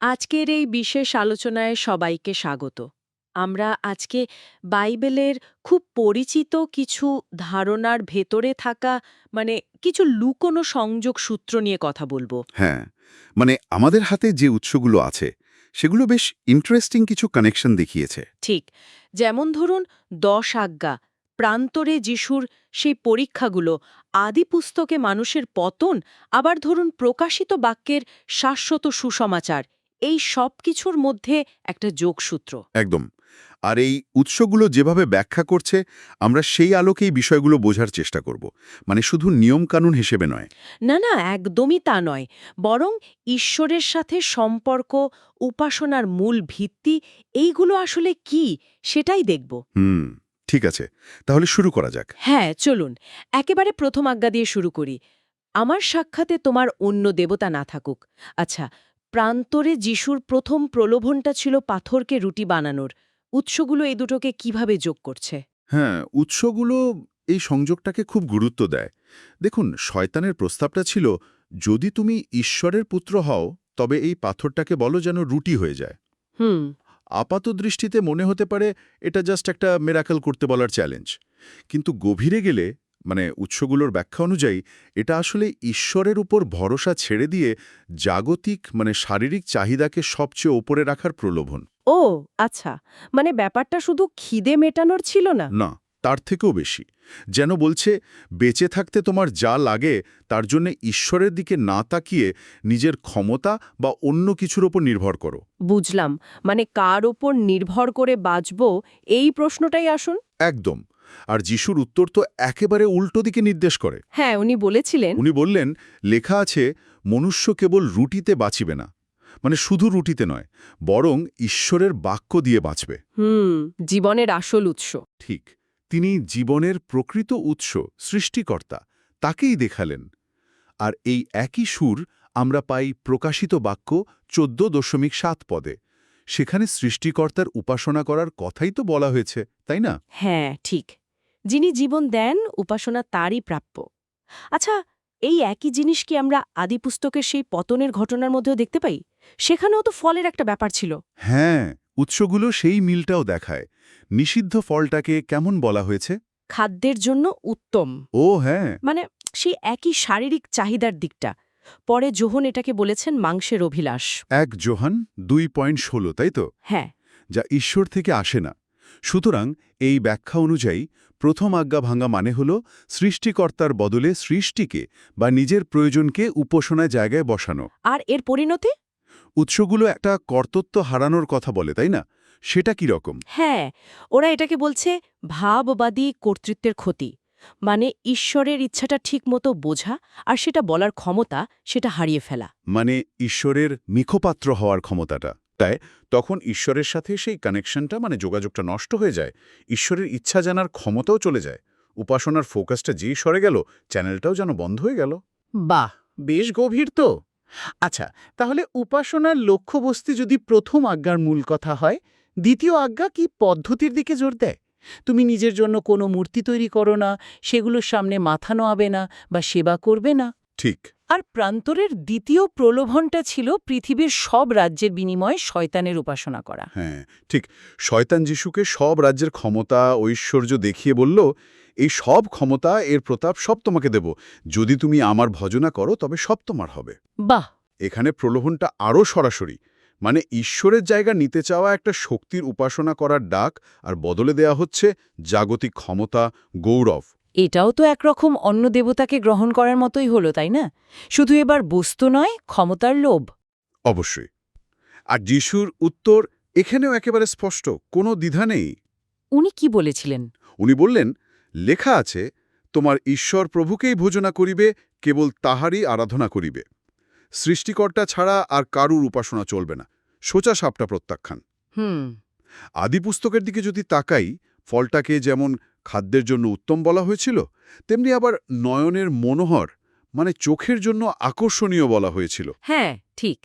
আজকের এই বিশেষ আলোচনায় সবাইকে স্বাগত। আমরা আজকে বাইবেলের খুব পরিচিত কিছু ধারণার ভেতরে থাকা মানে কিছু লুকোনো সংযোগ সূত্র নিয়ে কথা বলব। হ্যাঁ মানে আমাদের হাতে যে উৎসগুলো আছে সেগুলো বেশ ইন্টারেস্টিং কিছু কানেকশন দেখিয়েছে। ঠিক যেমন ধরুন দশ আজ্ঞা প্রান্তরে যিশুর সেই পরীক্ষাগুলো আদি পুস্তকে মানুষের পতন আবার ধরুন প্রকাশিত বাক্যের শাশ্বত সুসমাচার এই সব কিছুর মধ্যে একটা যোগসূত্র। একদম। আর এই উৎসগুলো যেভাবে ব্যাখ্যা করছে আমরা সেই আলোকেই বিষয়গুলো বোঝার চেষ্টা করব। মানে শুধু নিয়মকানুন হিসেবে নয়। না না একদমই তা নয়। বরং ঈশ্বরের সাথে সম্পর্ক উপাসনার মূল ভিত্তি এইগুলো আসলে কি সেটাই দেখব। হুম ঠিক আছে। তাহলে শুরু করা যাক। হ্যাঁ চলুন। একেবারে প্রথম আজ্ঞা দিয়ে শুরু করি। আমার সাক্ষাতে তোমার অন্য দেবতা না থাকুক। আচ্ছা প্রান্তরে যিশুর প্রথম প্রলোভনটা ছিল পাথরকে রুটি বানানোর। উৎসগুলো এই দুটোকে কীভাবে যোগ করছে? হ্যাঁ উৎসগুলো এই সংযোগটাকে খুব গুরুত্ব দেয়। দেখুন শয়তানের প্রস্তাবটা ছিল যদি তুমি ঈশ্বরের পুত্র হও তবে এই পাথরটাকে বলো যেন রুটি হয়ে যায়। হুম। আপাত দৃষ্টিতে মনে হতে পারে এটা জাস্ট একটা মেরাকেল করতে বলার চ্যালেঞ্জ কিন্তু গভীরে গেলে মানে উৎসগুলোর ব্যাখ্যা অনুযায়ী এটা আসলে ঈশ্বরের উপর ভরসা ছেড়ে দিয়ে জাগতিক মানে শারীরিক চাহিদাকে সবচেয়ে ওপরে রাখার প্রলোভন। ও আচ্ছা। মানে ব্যাপারটা শুধু খিদে মেটানোর ছিল না? না তার থেকেও বেশি। যেন বলছে বেঁচে থাকতে তোমার যা লাগে তার জন্য ঈশ্বরের দিকে না তাকিয়ে নিজের ক্ষমতা বা অন্য কিছুর ওপর নির্ভর করো। বুঝলাম। মানে কার ওপর নির্ভর করে বাঁচব এই প্রশ্নটাই আসুন। একদম। আর যিশুর উত্তর তো একেবারে উল্টো দিকে নির্দেশ করে। হ্যাঁ উনি বলেছিলেন উনি বললেন লেখা আছে মনুষ্য কেবল রুটিতে বাঁচিবে না। মানে শুধু রুটিতে নয় বরং ঈশ্বরের বাক্য দিয়ে বাঁচবে। হুম জীবনের আসল উৎস। ঠিক তিনি জীবনের প্রকৃত উৎস সৃষ্টিকর্তা তাকেই দেখালেন। আর এই একই সুর আমরা পাই প্রকাশিত বাক্য চোদ্দ দশমিক সাত পদে। সেখানে সৃষ্টিকর্তার উপাসনা করার কথাই তো বলা হয়েছে তাই না? হ্যাঁ ঠিক। যিনি জীবন দেন উপাসনা তারই প্রাপ্য। আচ্ছা এই একই জিনিস কি আমরা আদিপুস্তকের সেই পতনের ঘটনার মধ্যেও দেখতে পাই? সেখানেও তো ফলের একটা ব্যাপার ছিল। হ্যাঁ উৎসগুলো সেই মিলটাও দেখায়। নিষিদ্ধ ফলটাকে কেমন বলা হয়েছে? খাদ্যের জন্য উত্তম। ও হ্যাঁ। মানে সেই একই শারীরিক চাহিদার দিকটা। পরে জোহন এটাকে বলেছেন মাংসের অভিলাষ। এক জোহান দুই পয়েন্ট ষোলো তাই তো? হ্যাঁ। যা ঈশ্বর থেকে আসে না। সুতরাং এই ব্যাখ্যা অনুযায়ী প্রথম আজ্ঞা ভাঙা মানে হল সৃষ্টিকর্তার বদলে সৃষ্টিকে বা নিজের প্রয়োজনকে উপাসনায় জায়গায় বসানো। আর এর পরিণতি? উৎসগুলো একটা কর্তত্ব হারানোর কথা বলে তাই না? সেটা কি রকম? হ্যাঁ ওরা এটাকে বলছে ভাববাদী কর্তৃত্বের ক্ষতি। মানে ঈশ্বরের ইচ্ছাটা ঠিকমতো বোঝা আর সেটা বলার ক্ষমতা সেটা হারিয়ে ফেলা। মানে ঈশ্বরের মিখপাত্র হওয়ার ক্ষমতাটা। তাই তখন ঈশ্বরের সাথে সেই কানেকশনটা মানে যোগাযোগটা নষ্ট হয়ে যায়। ঈশ্বরের ইচ্ছা জানার ক্ষমতাও চলে যায়। উপাসনার ফোকাসটা যেই সরে গেল চ্যানেলটাও যেন বন্ধ হয়ে গেল। বাহ! বেশ গভীর তো। আচ্ছা তাহলে উপাসনার লক্ষ্যবস্তু যদি প্রথম আজ্ঞার মূল কথা হয় দ্বিতীয় আজ্ঞা কি পদ্ধতির দিকে জোর দেয়? তুমি নিজের জন্য কোনো মূর্তি তৈরি করো না সেগুলোর সামনে মাথা নোয়াবে না বা সেবা করবে না। ঠিক। আর প্রান্তরের দ্বিতীয় প্রলোভনটা ছিল পৃথিবীর সব রাজ্যের বিনিময়ে শয়তানের উপাসনা করা। হ্যাঁ ঠিক। শয়তান যিশুকে সব রাজ্যের ক্ষমতা ঐশ্বর্য দেখিয়ে বলল এই সব ক্ষমতা এর প্রতাপ সব তোমাকে দেব। যদি তুমি আমার ভজনা করো তবে সব তোমার হবে। বাহ! এখানে প্রলোভনটা আরও সরাসরি। মানে ঈশ্বরের জায়গা নিতে চাওয়া একটা শক্তির উপাসনা করার ডাক আর বদলে দেয়া হচ্ছে জাগতিক ক্ষমতা গৌরব। এটাও তো একরকম অন্য দেবতাকে গ্রহণ করার মতোই হলো তাই না? শুধু এবার বস্তু নয় ক্ষমতার লোভ। অবশ্যই। আর যিশুর উত্তর এখানেও একেবারে স্পষ্ট কোনো দ্বিধা নেই। উনি কি বলেছিলেন? উনি বললেন লেখা আছে তোমার ঈশ্বর প্রভুকেই ভোজনা করিবে কেবল তাহারই আরাধনা করিবে। সৃষ্টিকর্তা ছাড়া আর কারুর উপাসনা চলবে না। সোজা সাপটা প্রত্যাখ্যান। হুম। আদিপুস্তকের দিকে যদি তাকাই ফলটাকে যেমন খাদ্যের জন্য উত্তম বলা হয়েছিল তেমনি আবার নয়নের মনোহর মানে চোখের জন্য আকর্ষণীয় বলা হয়েছিল। হ্যাঁ ঠিক।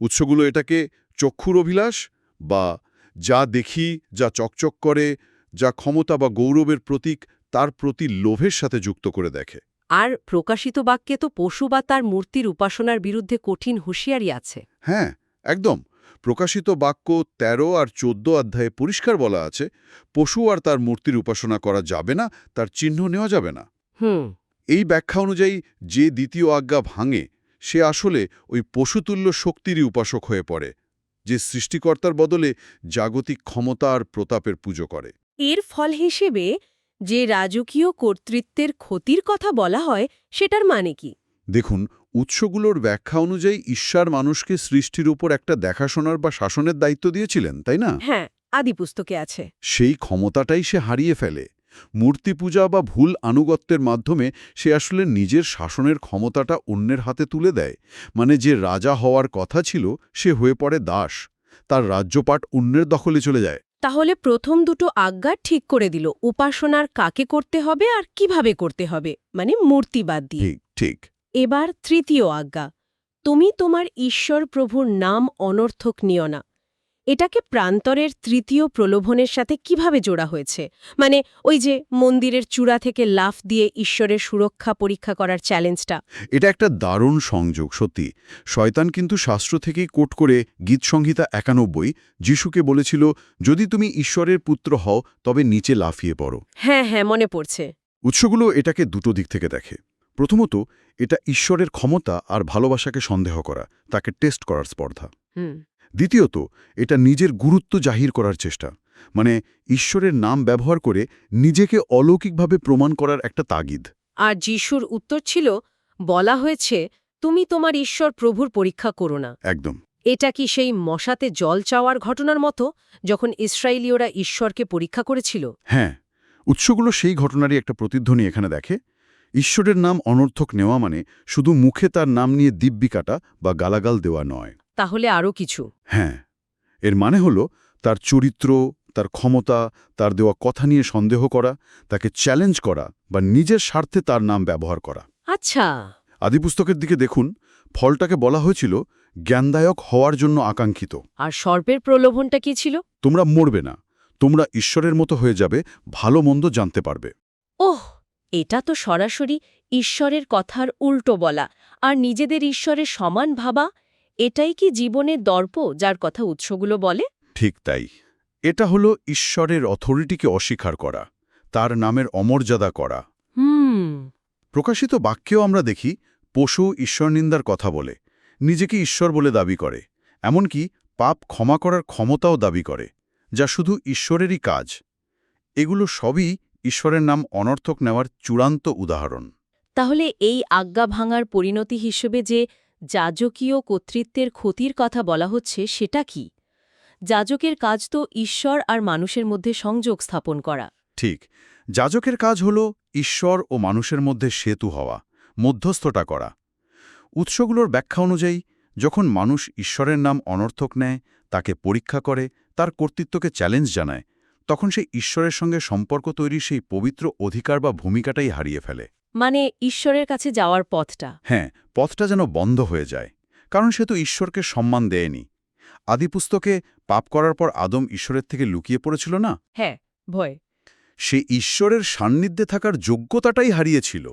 উৎসগুলো এটাকে চক্ষুর অভিলাষ বা যা দেখি যা চকচক করে যা ক্ষমতা বা গৌরবের প্রতীক তার প্রতি লোভের সাথে যুক্ত করে দেখে। আর প্রকাশিত বাক্যে তো পশু বা তার মূর্তির উপাসনার বিরুদ্ধে কঠিন হুঁশিয়ারি আছে। হ্যাঁ একদম। প্রকাশিত বাক্য ১৩ আর ১৪ অধ্যায়ে পরিষ্কার বলা আছে পশু আর তার মূর্তির উপাসনা করা যাবে না তার চিহ্ন নেওয়া যাবে না। হুম। এই ব্যাখ্যা অনুযায়ী যে দ্বিতীয় আজ্ঞা ভাঙে সে আসলে ওই পশুতুল্য শক্তিরই উপাসক হয়ে পড়ে যে সৃষ্টিকর্তার বদলে জাগতিক ক্ষমতা আর প্রতাপের পুজো করে। এর ফল হিসেবে যে রাজকীয় কর্তৃত্বের ক্ষতির কথা বলা হয় সেটার মানে কি? দেখুন উৎসগুলোর ব্যাখ্যা অনুযায়ী ঈশ্বর মানুষকে সৃষ্টির উপর একটা দেখাশোনার বা শাসনের দায়িত্ব দিয়েছিলেন তাই না? হ্যাঁ আদি পুস্তকে আছে। সেই ক্ষমতাটাই সে হারিয়ে ফেলে। মূর্তি পূজা বা ভুল আনুগত্যের মাধ্যমে সে আসলে নিজের শাসনের ক্ষমতাটা অন্যের হাতে তুলে দেয়। মানে যে রাজা হওয়ার কথা ছিল সে হয়ে পড়ে দাস। তার রাজ্যপাট অন্যের দখলে চলে যায়। তাহলে প্রথম দুটো আজ্ঞা ঠিক করে দিল উপাসনার কাকে করতে হবে আর কীভাবে করতে হবে? মানে মূর্তিবাদ দিয়ে। ঠিক ঠিক। এবার তৃতীয় আজ্ঞা। তুমি তোমার ঈশ্বর প্রভুর নাম অনর্থক নিও না। এটাকে প্রান্তরের তৃতীয় প্রলোভনের সাথে কীভাবে জোড়া হয়েছে? মানে ওই যে মন্দিরের চূড়া থেকে লাফ দিয়ে ঈশ্বরের সুরক্ষা পরীক্ষা করার চ্যালেঞ্জটা। এটা একটা দারুণ সংযোগ সত্যি। শয়তান কিন্তু শাস্ত্র থেকেই কোট করে গীতসংহিতা একানব্বই যিশুকে বলেছিল যদি তুমি ঈশ্বরের পুত্র হও তবে নিচে লাফিয়ে পড়ো। হ্যাঁ হ্যাঁ মনে পড়ছে। উৎসগুলো এটাকে দুটো দিক থেকে দেখে। প্রথমত এটা ঈশ্বরের ক্ষমতা আর ভালোবাসাকে সন্দেহ করা তাকে টেস্ট করার স্পর্ধা। দ্বিতীয়ত এটা নিজের গুরুত্ব জাহির করার চেষ্টা মানে ঈশ্বরের নাম ব্যবহার করে নিজেকে অলৌকিকভাবে প্রমাণ করার একটা তাগিদ। আর যিশুর উত্তর ছিল বলা হয়েছে তুমি তোমার ঈশ্বর প্রভুর পরীক্ষা করো না। একদম। এটা কি সেই মশাতে জল চাওয়ার ঘটনার মতো যখন ইসরায়েলীয়রা ঈশ্বরকে পরীক্ষা করেছিল? হ্যাঁ উৎসগুলো সেই ঘটনারই একটা প্রতিধ্বনি এখানে দেখে। ঈশ্বরের নাম অনর্থক নেওয়া মানে শুধু মুখে তার নাম নিয়ে দিব্যি কাটা বা গালাগাল দেওয়া নয়। তাহলে আরও কিছু। হ্যাঁ এর মানে হল তার চরিত্র তার ক্ষমতা তার দেওয়া কথা নিয়ে সন্দেহ করা তাকে চ্যালেঞ্জ করা বা নিজের স্বার্থে তার নাম ব্যবহার করা। আচ্ছা। আদিপুস্তকের দিকে দেখুন ফলটাকে বলা হয়েছিল জ্ঞানদায়ক হওয়ার জন্য আকাঙ্ক্ষিত। আর সর্পের প্রলোভনটা কি ছিল? তোমরা মরবে না তোমরা ঈশ্বরের মতো হয়ে যাবে ভালো মন্দ জানতে পারবে। ওহ! এটা তো সরাসরি ঈশ্বরের কথার উল্টো বলা। আর নিজেদের ঈশ্বরের সমান ভাবা এটাই কি জীবনের দর্প যার কথা উৎসগুলো বলে? ঠিক তাই। এটা হলো ঈশ্বরের অথরিটিকে অস্বীকার করা তার নামের অমর্যাদা করা। হুম। প্রকাশিত বাক্যেও আমরা দেখি পশু ঈশ্বর নিন্দার কথা বলে নিজেকে ঈশ্বর বলে দাবি করে এমনকি পাপ ক্ষমা করার ক্ষমতাও দাবি করে যা শুধু ঈশ্বরেরই কাজ। এগুলো সবই ঈশ্বরের নাম অনর্থক নেওয়ার চূড়ান্ত উদাহরণ। তাহলে এই আজ্ঞা ভাঙার পরিণতি হিসেবে যে যাজকীয় কর্তৃত্বের ক্ষতির কথা বলা হচ্ছে সেটা কি? যাজকের কাজ তো ঈশ্বর আর মানুষের মধ্যে সংযোগ স্থাপন করা। ঠিক। যাজকের কাজ হল ঈশ্বর ও মানুষের মধ্যে সেতু হওয়া মধ্যস্থতা করা। উৎসগুলোর ব্যাখ্যা অনুযায়ী যখন মানুষ ঈশ্বরের নাম অনর্থক নেয় তাকে পরীক্ষা করে তার কর্তৃত্বকে চ্যালেঞ্জ জানায় তখন সে ঈশ্বরের সঙ্গে সম্পর্ক তৈরির সেই পবিত্র অধিকার বা ভূমিকাটাই হারিয়ে ফেলে। মানে ঈশ্বরের কাছে যাওয়ার পথটা। হ্যাঁ পথটা যেন বন্ধ হয়ে যায় কারণ সে তো ঈশ্বরকে সম্মান দেয়নি। আদিপুস্তকে পাপ করার পর আদম ঈশ্বরের থেকে লুকিয়ে পড়েছিল না? হ্যাঁ ভয়। সে ঈশ্বরের সান্নিধ্যে থাকার যোগ্যতাটাই হারিয়েছিল।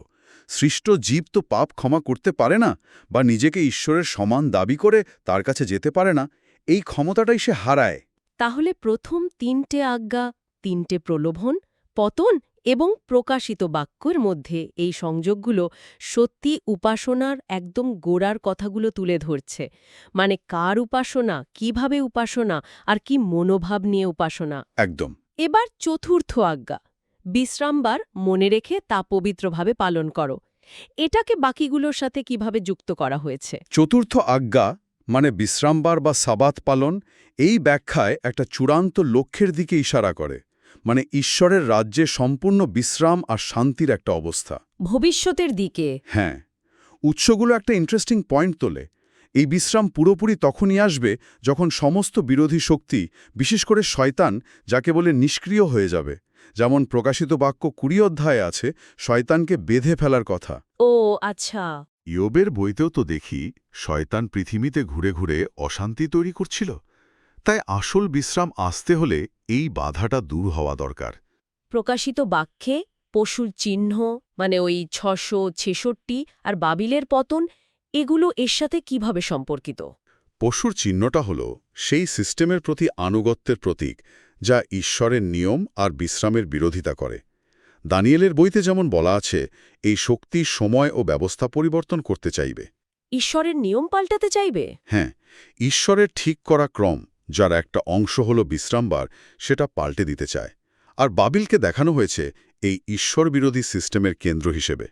সৃষ্ট জীব তো পাপ ক্ষমা করতে পারে না বা নিজেকে ঈশ্বরের সমান দাবি করে তার কাছে যেতে পারে না এই ক্ষমতাটাই সে হারায়। তাহলে প্রথম তিনটে আজ্ঞা তিনটে প্রলোভন পতন এবং প্রকাশিত বাক্যের মধ্যে এই সংযোগগুলো সত্যি উপাসনার একদম গোড়ার কথাগুলো তুলে ধরছে। মানে কার উপাসনা কীভাবে উপাসনা আর কি মনোভাব নিয়ে উপাসনা। একদম। এবার চতুর্থ আজ্ঞা বিশ্রামবার মনে রেখে তা পবিত্রভাবে পালন করো। এটাকে বাকিগুলোর সাথে কীভাবে যুক্ত করা হয়েছে? চতুর্থ আজ্ঞা মানে বিশ্রামবার বা সাবাত পালন এই ব্যাখ্যায় একটা চূড়ান্ত লক্ষ্যের দিকে ইশারা করে মানে ঈশ্বরের রাজ্যে সম্পূর্ণ বিশ্রাম আর শান্তির একটা অবস্থা। ভবিষ্যতের দিকে। হ্যাঁ উৎসগুলো একটা ইন্টারেস্টিং পয়েন্ট তোলে। এই বিশ্রাম পুরোপুরি তখনই আসবে যখন সমস্ত বিরোধী শক্তি বিশেষ করে শয়তান যাকে বলে নিষ্ক্রিয় হয়ে যাবে। যেমন প্রকাশিত বাক্য কুড়ি অধ্যায়ে আছে শয়তানকে বেঁধে ফেলার কথা। ও আচ্ছা। ইয়োবের বইতেও তো দেখি শয়তান পৃথিবীতে ঘুরে ঘুরে অশান্তি তৈরি করছিল। তাই আসল বিশ্রাম আসতে হলে এই বাধাটা দূর হওয়া দরকার। প্রকাশিত বাক্যে পশুর চিহ্ন মানে ওই ছশো ছেষট্টি আর বাবিলের পতন এগুলো এর সাথে কীভাবে সম্পর্কিত? পশুর চিহ্নটা হল সেই সিস্টেমের প্রতি আনুগত্যের প্রতীক যা ঈশ্বরের নিয়ম আর বিশ্রামের বিরোধিতা করে। দানিয়েলের বইতে যেমন বলা আছে এই শক্তি সময় ও ব্যবস্থা পরিবর্তন করতে চাইবে। ঈশ্বরের নিয়ম পাল্টাতে চাইবে? হ্যাঁ ঈশ্বরের ঠিক করা ক্রম যার একটা অংশ হল বিশ্রামবার সেটা পাল্টে দিতে চায়। আর বাবিলকে দেখানো হয়েছে এই ঈশ্বর বিরোধী সিস্টেমের কেন্দ্র হিসেবে।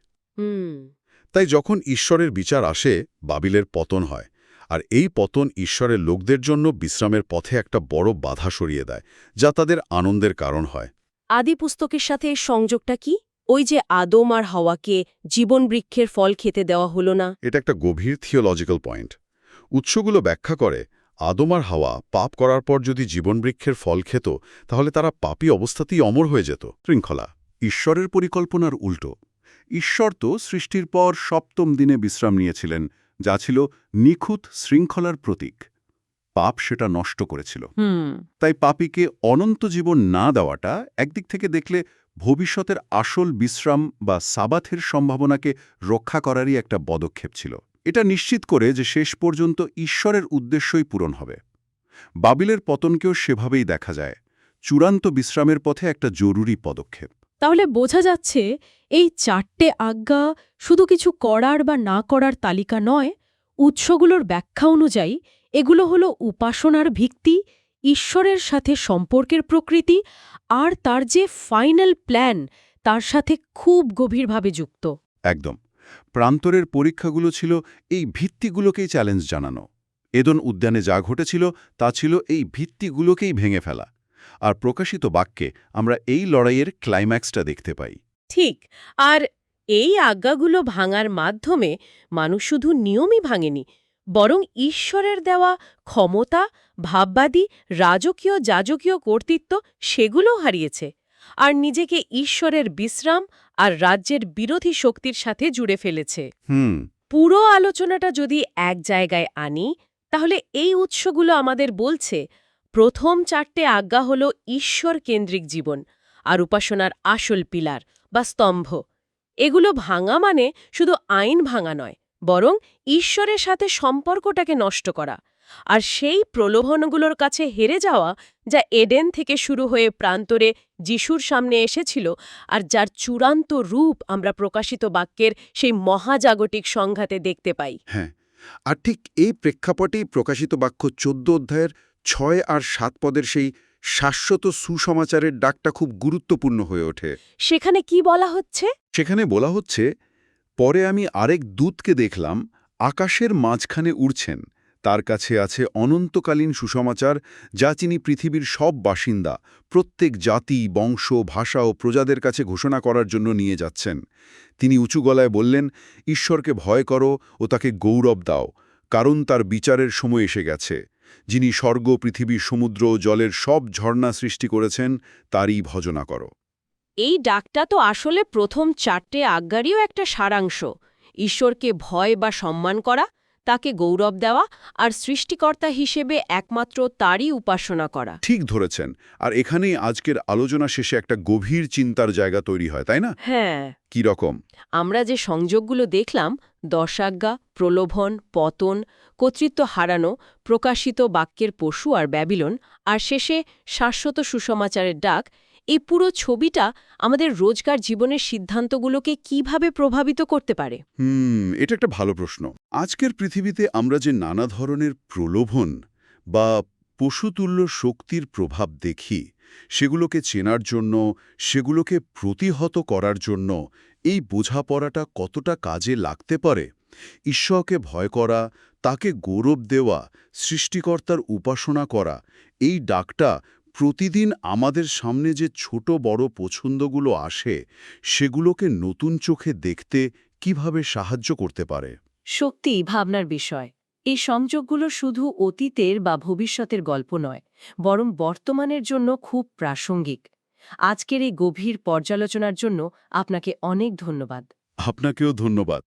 তাই যখন ঈশ্বরের বিচার আসে বাবিলের পতন হয় আর এই পতন ঈশ্বরের লোকদের জন্য বিশ্রামের পথে একটা বড় বাধা সরিয়ে দেয় যা তাদের আনন্দের কারণ হয়। আদি পুস্তকের সাথে সংযোগটা কি? ওই যে আদম আর হাওয়াকে জীবন বৃক্ষের ফল খেতে দেওয়া হলো না। এটা একটা গভীর থিওলজিক্যাল পয়েন্ট উৎসগুলো ব্যাখ্যা করে, আদম আর হাওয়া পাপ করার পর যদি জীবনবৃক্ষের ফল খেত, তাহলে তারা পাপী অবস্থাতেই অমর হয়ে যেত। শৃঙ্খলা। ঈশ্বরের পরিকল্পনার উল্টো। ঈশ্বর তো সৃষ্টির পর সপ্তম দিনে বিশ্রাম নিয়েছিলেন, যা ছিল নিখুঁত শৃঙ্খলার প্রতীক। পাপ সেটা নষ্ট করেছিল। তাই পাপীকে অনন্ত জীবন না দেওয়াটা একদিক থেকে দেখলে ভবিষ্যতের আসল বিশ্রাম বা সাবাথের সম্ভাবনাকে রক্ষা করারই একটা পদক্ষেপ ছিল। এটা নিশ্চিত করে যে শেষ পর্যন্ত ঈশ্বরের উদ্দেশ্যই পূরণ হবে। বাবিলের পতনকেও সেভাবেই দেখা যায়। চূড়ান্ত বিশ্রামের পথে একটা জরুরি পদক্ষেপ। তাহলে বোঝা যাচ্ছে এই চারটে আজ্ঞা শুধু কিছু করার বা না করার তালিকা নয় উৎসগুলোর ব্যাখ্যা অনুযায়ী এগুলো হলো উপাসনার ভিত্তি ঈশ্বরের সাথে সম্পর্কের প্রকৃতি আর তার যে ফাইনাল প্ল্যান তার সাথে খুব গভীরভাবে যুক্ত। একদম। প্রান্তরের পরীক্ষাগুলো ছিল এই ভিত্তিগুলোকেই চ্যালেঞ্জ জানানো। এদন উদ্যানে যা ঘটেছিল তা ছিল এই ভিত্তিগুলোকেই ভেঙে ফেলা। আর প্রকাশিত বাক্যে আমরা এই লড়াইয়ের ক্লাইম্যাক্সটা দেখতে পাই। ঠিক। আর এই আজ্ঞাগুলো ভাঙার মাধ্যমে মানুষ শুধু নিয়মই ভাঙেনি বরং ঈশ্বরের দেওয়া ক্ষমতা ভাববাদী রাজকীয় যাজকীয় কর্তৃত্ব সেগুলোও হারিয়েছে। আর নিজেকে ঈশ্বরের বিশ্রাম আর রাজ্যের বিরোধী শক্তির সাথে জুড়ে ফেলেছে। হুম। পুরো আলোচনাটা যদি এক জায়গায় আনি তাহলে এই উৎসগুলো আমাদের বলছে প্রথম চারটে আজ্ঞা হল ঈশ্বর কেন্দ্রিক জীবন আর উপাসনার আসল পিলার বা স্তম্ভ। এগুলো ভাঙা মানে শুধু আইন ভাঙা নয় বরং ঈশ্বরের সাথে সম্পর্কটাকে নষ্ট করা আর সেই প্রলোভনগুলোর কাছে হেরে যাওয়া যা এডেন থেকে শুরু হয়ে প্রান্তরে যিশুর সামনে এসেছিল আর যার চূড়ান্ত রূপ আমরা প্রকাশিত বাক্যের সেই মহাজাগতিক সংঘাতে দেখতে পাই। হ্যাঁ আর ঠিক এই প্রেক্ষাপটেই প্রকাশিত বাক্য চোদ্দ অধ্যায়ের ছয় আর সাত পদের সেই শাশ্বত সুসমাচারের ডাকটা খুব গুরুত্বপূর্ণ হয়ে ওঠে। সেখানে কি বলা হচ্ছে? সেখানে বলা হচ্ছে পরে আমি আরেক দূতকে দেখলাম, আকাশের মাঝখানে উড়ছেন। তার কাছে আছে অনন্তকালীন সুসমাচার, যা তিনি পৃথিবীর সব বাসিন্দা, প্রত্যেক জাতি, বংশ, ভাষা ও প্রজাদের কাছে ঘোষণা করার জন্য নিয়ে যাচ্ছেন। তিনি উঁচু গলায় বললেন, ঈশ্বরকে ভয় করো ও তাকে গৌরব দাও, কারণ তার বিচারের সময় এসে গেছে। যিনি স্বর্গ, পৃথিবী, সমুদ্র জলের সব ঝর্ণা সৃষ্টি করেছেন, তারই ভজনা করো। এই ডাকটা তো আসলে প্রথম চারটে আজ্ঞারইও একটা সারাংশ। ঈশ্বরকে ভয় বা সম্মান করা তাকে গৌরব দেওয়া আর সৃষ্টিকর্তা হিসেবে একমাত্র তারই উপাসনা করা। ঠিক ধরেছেন। আর এখানেই আজকের আলোচনা শেষে একটা গভীর চিন্তার জায়গা তৈরি হয় তাই না? হ্যাঁ। কি রকম? আমরা যে সংযোগগুলো দেখলাম দশাজ্ঞা প্রলোভন পতন কর্তৃত্ব হারানো প্রকাশিত বাক্যের পশু আর ব্যাবিলন আর শেষে শাশ্বত সুসমাচারের ডাক এই পুরো ছবিটা আমাদের রোজকার জীবনের সিদ্ধান্তগুলোকে কীভাবে প্রভাবিত করতে পারে? হুম, এটা একটা ভালো প্রশ্ন। আজকের পৃথিবীতে আমরা যে নানা ধরনের প্রলোভন বা পশুতুল্য শক্তির প্রভাব দেখি, সেগুলোকে চেনার জন্য, সেগুলোকে প্রতিহত করার জন্য এই বোঝাপড়াটা কতটা কাজে লাগতে পারে, ঈশ্বরকে ভয় করা, তাকে গৌরব দেওয়া, সৃষ্টিকর্তার উপাসনা করা, এই ডাকটা প্রতিদিন আমাদের সামনে যে ছোট বড় পছন্দগুলো আসে সেগুলোকে নতুন চোখে দেখতে কীভাবে সাহায্য করতে পারে? সত্যি ভাবনার বিষয়। এই সংযোগগুলো শুধু অতীতের বা ভবিষ্যতের গল্প নয় বরং বর্তমানের জন্য খুব প্রাসঙ্গিক। আজকের এই গভীর পর্যালোচনার জন্য আপনাকে অনেক ধন্যবাদ। আপনাকেও ধন্যবাদ।